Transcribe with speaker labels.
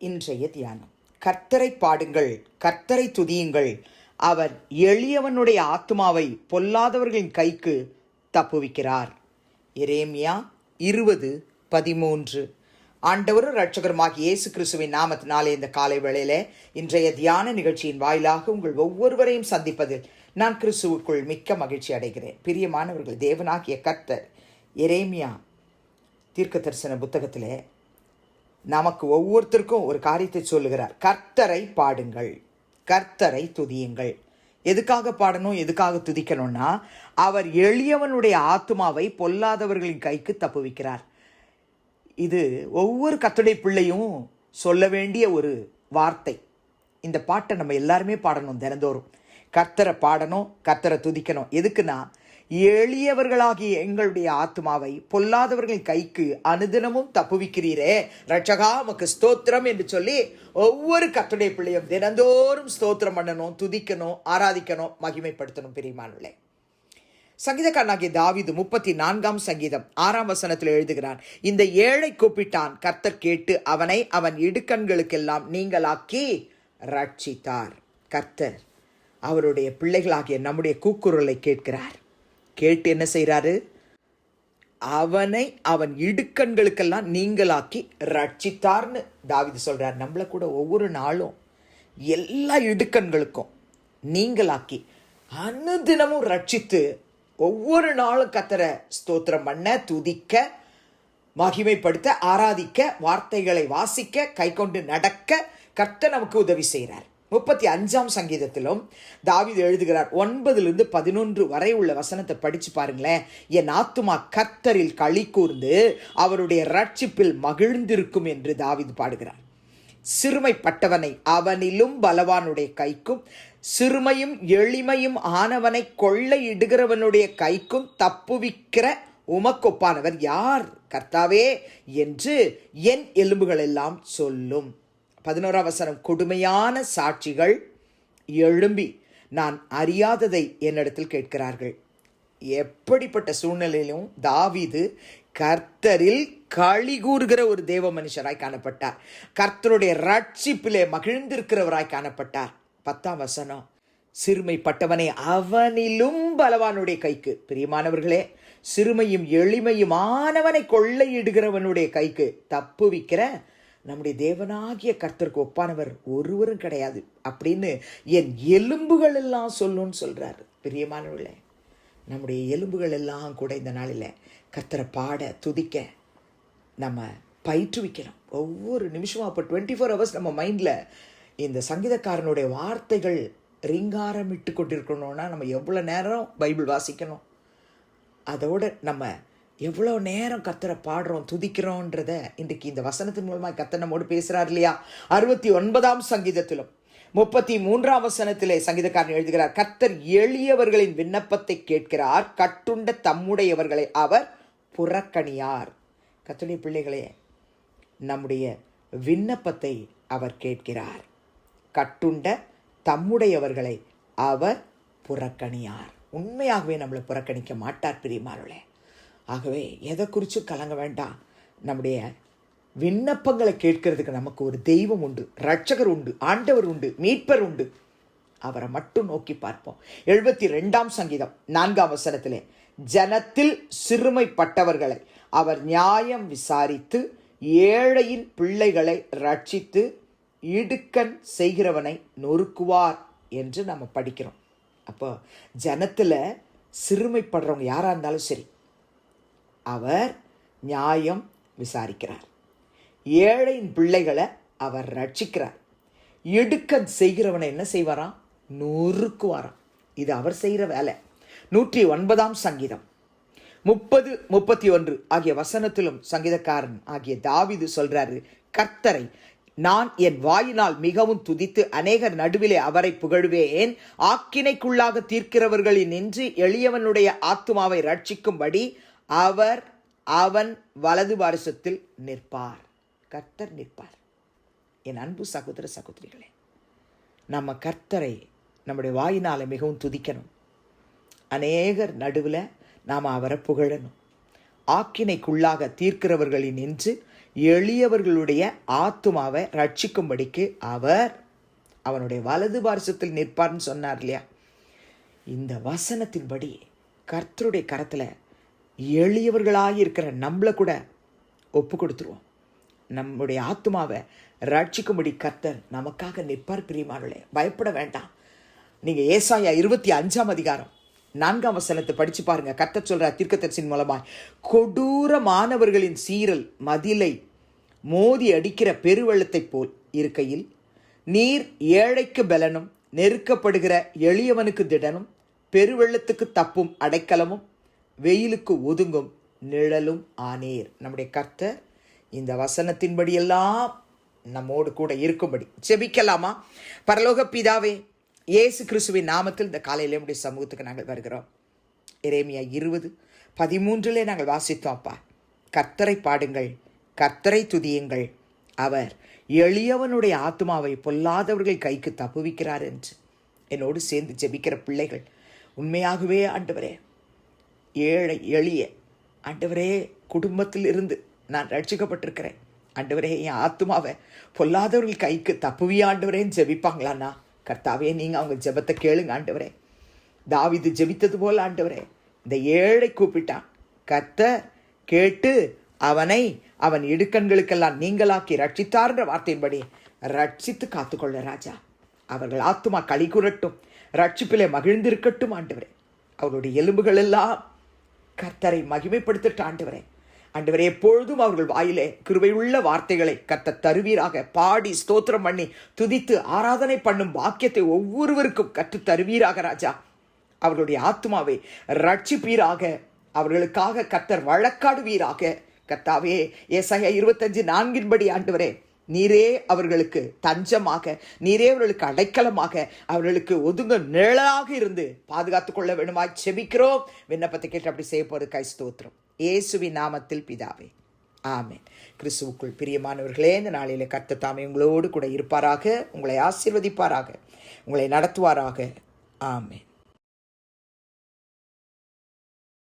Speaker 1: இன்றைய தியானம். கர்த்தரை பாடுங்கள் கர்த்தரை துதியுங்கள். அவர் எளியவனுடைய ஆத்மாவை பொல்லாதவர்களின் கைக்கு தப்புவிக்கிறார். இரேமியா இருபது பதிமூன்று. ஆண்டவரும் இரட்சகருமாகிய இயேசு கிறிஸ்துவின் நாமத்தினாலே இந்த காலை வேளையில இன்றைய தியான நிகழ்ச்சியின் வாயிலாக உங்கள் ஒவ்வொருவரையும் சந்திப்பதில் நான் கிறிஸ்துவுக்குள் மிக்க மகிழ்ச்சி அடைகிறேன். பிரியமானவர்கள் தேவனாகிய கர்த்தர் எரேமியா தீர்க்க தரிசன புத்தகத்தில் நமக்கு ஒவ்வொருத்தருக்கும் ஒரு காரியத்தை சொல்லுகிறார். கர்த்தரை பாடுங்கள். கர்த்தரை துதியுங்கள். எதுக்காக பாடணும்? எதுக்காக துதிக்கணும்னா அவர் எளியவனுடைய ஆத்மாவை பொல்லாதவர்களின் கைக்கு தப்புவிக்கிறார் இது ஒவ்வொரு கத்துடைய பிள்ளையும் சொல்ல வேண்டிய ஒரு வார்த்தை. இந்த பாட்டை நம்ம எல்லாருமே பாடணும் தினந்தோறும். கர்த்தரை பாடணும் கர்த்தரை துதிக்கணும். எதுக்குன்னா எளியவர்களாகிய எங்களுடைய ஆத்மாவை பொல்லாதவர்களின் கைக்கு அனுதினமும் தப்புவிக்கிறீரே. ரட்சகாமுக்கு ஸ்தோத்திரம் என்று சொல்லி ஒவ்வொரு கத்துடைய பிள்ளையும் தினந்தோறும் ஸ்தோத்திரம் பண்ணணும் துதிக்கணும் ஆராதிக்கணும் மகிமைப்படுத்தணும் பிரியமானவர்களே. சங்கீதக்காரனாகிய தாவிது முப்பத்தி நான்காம் சங்கீதம் ஆறாம் வசனத்தில் எழுதுகிறான் இந்த ஏழை கூப்பிட்டான் கர்த்தர் கேட்டு அவனை அவன் இடுக்கண்களுக்கெல்லாம் நீங்களாக்கி ரட்சித்தார் கர்த்தர் அவருடைய பிள்ளைகளாகிய நம்முடைய கூக்குரலை கேட்கிறார். கேட்டு என்ன செய்கிறாரு அவனை அவன் இடுக்கண்களுக்கெல்லாம் நீங்களாக்கி ரட்சித்தார்னு தாவிது சொல்கிறார் நம்மளை கூட ஒவ்வொரு நாளும் எல்லா இடுக்கண்களுக்கும் நீங்களாக்கி அனுதினமும் ரட்சித்து ஒவ்வொரு நாளும் கத்தர ஸ்தோத்திரம் பண்ண துதிக்க மகிமைப்படுத்த ஆராதிக்க வார்த்தைகளை வாசிக்க கை கொண்டு நடக்க கர்த்த நமக்கு உதவி செய்கிறார் முப்பத்தி அஞ்சாம் சங்கீதத்திலும் தாவிது எழுதுகிறார் ஒன்பதிலிருந்து பதினொன்று வரை உள்ள வசனத்தை படித்து பாருங்களேன். என் ஆத்துமா கர்த்தரில் களி கூர்ந்து அவருடைய ரட்சிப்பில் மகிழ்ந்திருக்கும் என்று தாவிது பாடுகிறார். சிறுமைப்பட்டவனை அவனிலும் பலவானுடைய கைக்கும் சிறுமையும் எளிமையும் ஆனவனை கொள்ளையிடுகிறவனுடைய கைக்கும் தப்புவிக்கிற உமக்கொப்பானவர் யார்? கர்த்தாவே என்று என் எலும்புகள் எல்லாம் சொல்லும். பதினோராம் வசனம் கொடுமையான சாட்சிகள் எழும்பி நான் அறியாததை என்னிடத்தில் கேட்கிறார்கள். எப்படிப்பட்ட சூழ்நிலையிலும் தாவீது கர்த்தரில் களி கூறுகிற ஒரு தேவ மனுஷராய் காணப்பட்டார். கர்த்தருடைய ரட்சிப்பிலே மகிழ்ந்திருக்கிறவராய் காணப்பட்டார். பத்தாம் வசனம் சிறுமைப்பட்டவனை அவனிலும் பலவானுடைய கைக்கு. பிரியமானவர்களே சிறுமையும் எளிமையும் ஆனவனை கொள்ளையிடுகிறவனுடைய கைக்கு தப்புவிக்கிற நம்முடைய தேவனாகிய கர்த்தருக்கு ஒப்பானவர் ஒருவரும் கிடையாது. அப்படின்னு என் எலும்புகள் எல்லாம் சொல்லுன்னு சொல்றாரு. பிரியமானவர்களே நம்முடைய எலும்புகள் எல்லாம் கூட இந்த நாளில் கர்த்தரை பாட துதிக்க நம்ம பயிற்றுவிக்கணும். ஒவ்வொரு நிமிஷமும் அப்போ டுவெண்ட்டி ஃபோர் ஹவர்ஸ் நம்ம மைண்டில் இந்த சங்கீதக்காரனுடைய வார்த்தைகள் ரிங்காரமிட்டு கொண்டிருக்கணும்னா நம்ம எவ்வளோ நேரம் பைபிள் வாசிக்கணும்? அதோடு நம்ம எவ்வளோ நேரம் கத்தரை பாடுறோம் துதிக்கிறோன்றத இன்றைக்கு இந்த வசனத்தின் மூலமாக கத்தர் நம்மோடு பேசுகிறார் இல்லையா? அறுபத்தி ஒன்பதாம் சங்கீதத்திலும் முப்பத்தி மூன்றாம் வசனத்திலே சங்கீதக்காரன் எழுதுகிறார் கத்தர் எளியவர்களின் விண்ணப்பத்தை கேட்கிறார் கட்டுண்ட தம்முடையவர்களை அவர் புறக்கணியார். கத்துடைய பிள்ளைகளே நம்முடைய விண்ணப்பத்தை அவர் கேட்கிறார் கட்டுண்ட தம்முடையவர்களை அவர் புறக்கணியார். உண்மையாகவே நம்மளை புறக்கணிக்க மாட்டார் பிரியமாருளே ஆகவே எதை குறித்து கலங்க வேண்டாம். நம்முடைய விண்ணப்பங்களை கேட்கறதுக்கு நமக்கு ஒரு தெய்வம் உண்டு ரட்சகர் உண்டு ஆண்டவர் உண்டு மீட்பர் உண்டு. அவரை மட்டும் நோக்கி பார்ப்போம். எழுபத்தி ரெண்டாம் சங்கீதம் நான்காம் வசனத்திலே ஜனத்தில் சிறுமைப்பட்டவர்களை அவர் நியாயம் விசாரித்து ஏழையின் பிள்ளைகளை ரட்சித்து இடுக்கன் செய்கிறவனை நொறுக்குவார் என்று நம்ம படிக்கிறோம். அப்போ ஜனத்தில் சிறுமைப்படுறவங்க யாராக இருந்தாலும் சரி அவர் நியாயம் விசாரிக்கிறார். ஏழையின் பிள்ளைகளை அவர் ரட்சிக்கிறார். எடுக்க செய்கிறவனை என்ன செய்வாராம்? நொறுக்குவாராம். இது அவர் செய்கிற வேலை. நூற்றி ஒன்பதாம் சங்கீதம். முப்பது முப்பத்தி ஒன்று ஆகிய வசனத்திலும் சங்கீதக்காரன் ஆகிய தாவிது சொல்றாரு கர்த்தரை நான் என் வாயினால் மிகவும் துதித்து அநேகர் நடுவிலே அவரை புகழ்வேன். ஆக்கினைக்குள்ளாக தீர்க்கிறவர்களில் நின்று எளியவனுடைய ஆத்துமாவை ரட்சிக்கும்படி அவர் அவன் வலது பாரிசத்தில் நிற்பார். கர்த்தர் நிற்பார். என் அன்பு சகோதர சகோதரிகளே நம்ம கர்த்தரை நம்முடைய வாயினால் மிகவும் துதிக்கணும். அநேகர் நடுவில் நாம் அவரை புகழணும். ஆக்கினைக்குள்ளாக தீர்க்கிறவர்களின் நின்று எளியவர்களுடைய ஆத்துமாவை ரட்சிக்கும்படிக்கு அவர் அவனுடைய வலது பாரிசத்தில் நிற்பார்னு சொன்னார் இல்லையா? இந்த வசனத்தின்படி கர்த்தருடைய கரத்தில் எளியவர்களாக இருக்கிற நம்மளை கூட ஒப்பு கொடுத்துருவோம் நம்முடைய ஆத்மாவை ரட்சிக்கும்படி கர்த்தர் நமக்காக நிற்பார் பிரியமானே பயப்பட வேண்டாம். நீங்கள் ஏசாயா இருபத்தி அஞ்சாம் அதிகாரம் நான்காம் வசனத்தை படித்து பாருங்க. கர்த்தர் சொல்கிற தீர்க்கதரிசின் மூலமாய் கொடூரமானவர்களின் சீரல் மதிலை மோதி அடிக்கிற பெருவெள்ளத்தைப் போல் இருக்கையில் நீர் ஏழைக்கு பலனும் நெருக்கப்படுகிற எளியவனுக்கு திடனும் பெருவெள்ளத்துக்கு தப்பும் அடைக்கலமும் வெயிலுக்கு ஒதுங்கும் நிழலும் ஆனீர். நம்முடைய கர்த்தர் இந்த வசனத்தின்படியெல்லாம் நம்மோடு கூட இருக்கும்படி. ஜெபிக்கலாமா? பரலோக பிதாவே இயேசு கிறிஸ்துவின் நாமத்தில் இந்த காலையில் நம்முடைய சமூகத்துக்கு நாங்கள் வருகிறோம். இறைமையா இருபது பதிமூன்றிலே நாங்கள் வாசித்தோம் அப்பா. கர்த்தரை பாடுங்கள் கர்த்தரை துதியுங்கள். அவர் எளியவனுடைய ஆத்மாவை பொல்லாதவர்கள் கைக்கு தப்புவிக்கிறார் என்று. என்னோடு சேர்ந்து ஜெபிக்கிற பிள்ளைகள் உண்மையாகவே ஆண்டவரே ஏழை எளிய ஆண்டவரே குடும்பத்தில் இருந்து நான் ரட்சிக்கப்பட்டிருக்கிறேன். ஆண்டவரே என் ஆத்மாவை பொல்லாதவர்கள் கைக்கு தப்புவிய ஆண்டவரேன்னு ஜெபிப்பாங்களாண்ணா கர்த்தாவே நீங்கள் அவங்க ஜெபத்தை கேளுங்க ஆண்டவரே. தாவிது ஜெபித்தது போல் ஆண்டவரே இந்த ஏழை கூப்பிட்டான். கர்த்தர் கேட்டு அவனை அவன் இடுக்கண்களுக்கெல்லாம் நீங்களாக்கி ரட்சித்தார்ன்ற வார்த்தையின்படி ரட்சித்து காத்துக்கொள்ள ராஜா. அவர்கள் ஆத்துமா களி கூறட்டும் ரட்சிப்பிலே மகிழ்ந்திருக்கட்டும் ஆண்டவரே. அவருடைய எலும்புகள் எல்லாம் கர்த்தரை மகிமைப்படுத்திட்டு ஆண்டவரே. ஆண்டவரே எப்பொழுதும் அவர்கள் வாயிலே கிருபையுள்ள வார்த்தைகளை கத்த தருவீராக. பாடி ஸ்தோத்திரம் பண்ணி துதித்து ஆராதனை பண்ணும் வாக்கியத்தை ஒவ்வொருவருக்கும் கற்று தருவீராக ராஜா. அவர்களுடைய ஆத்மாவை ரட்சிப்பீராக அவர்களுக்காக கத்தர் வழக்காடுவீராக. கத்தாவே ஏசாயா இருபத்தஞ்சு நான்கின்படி ஆண்டவரே நீரே அவர்களுக்கு தஞ்சமாக நீரே அவர்களுக்கு அடைக்கலமாக அவர்களுக்கு ஒதுங்க நிழலாக இருந்து பாதுகாத்து கொள்ள வேணுமாய் செபிக்கிறோம். விண்ணப்பத்தை கேட்டு அப்படி செய்ய போகிறது கைஸ்தோத்திரம் இயேசுவின் நாமத்தில் பிதாவே ஆமேன். கிறிஸ்துவுக்குள் பிரியமானவர்களே இந்த நாளில் கர்த்த தாமே உங்களோடு கூட இருப்பாராக உங்களை ஆசீர்வதிப்பாராக உங்களை நடத்துவாராக. ஆமேன்.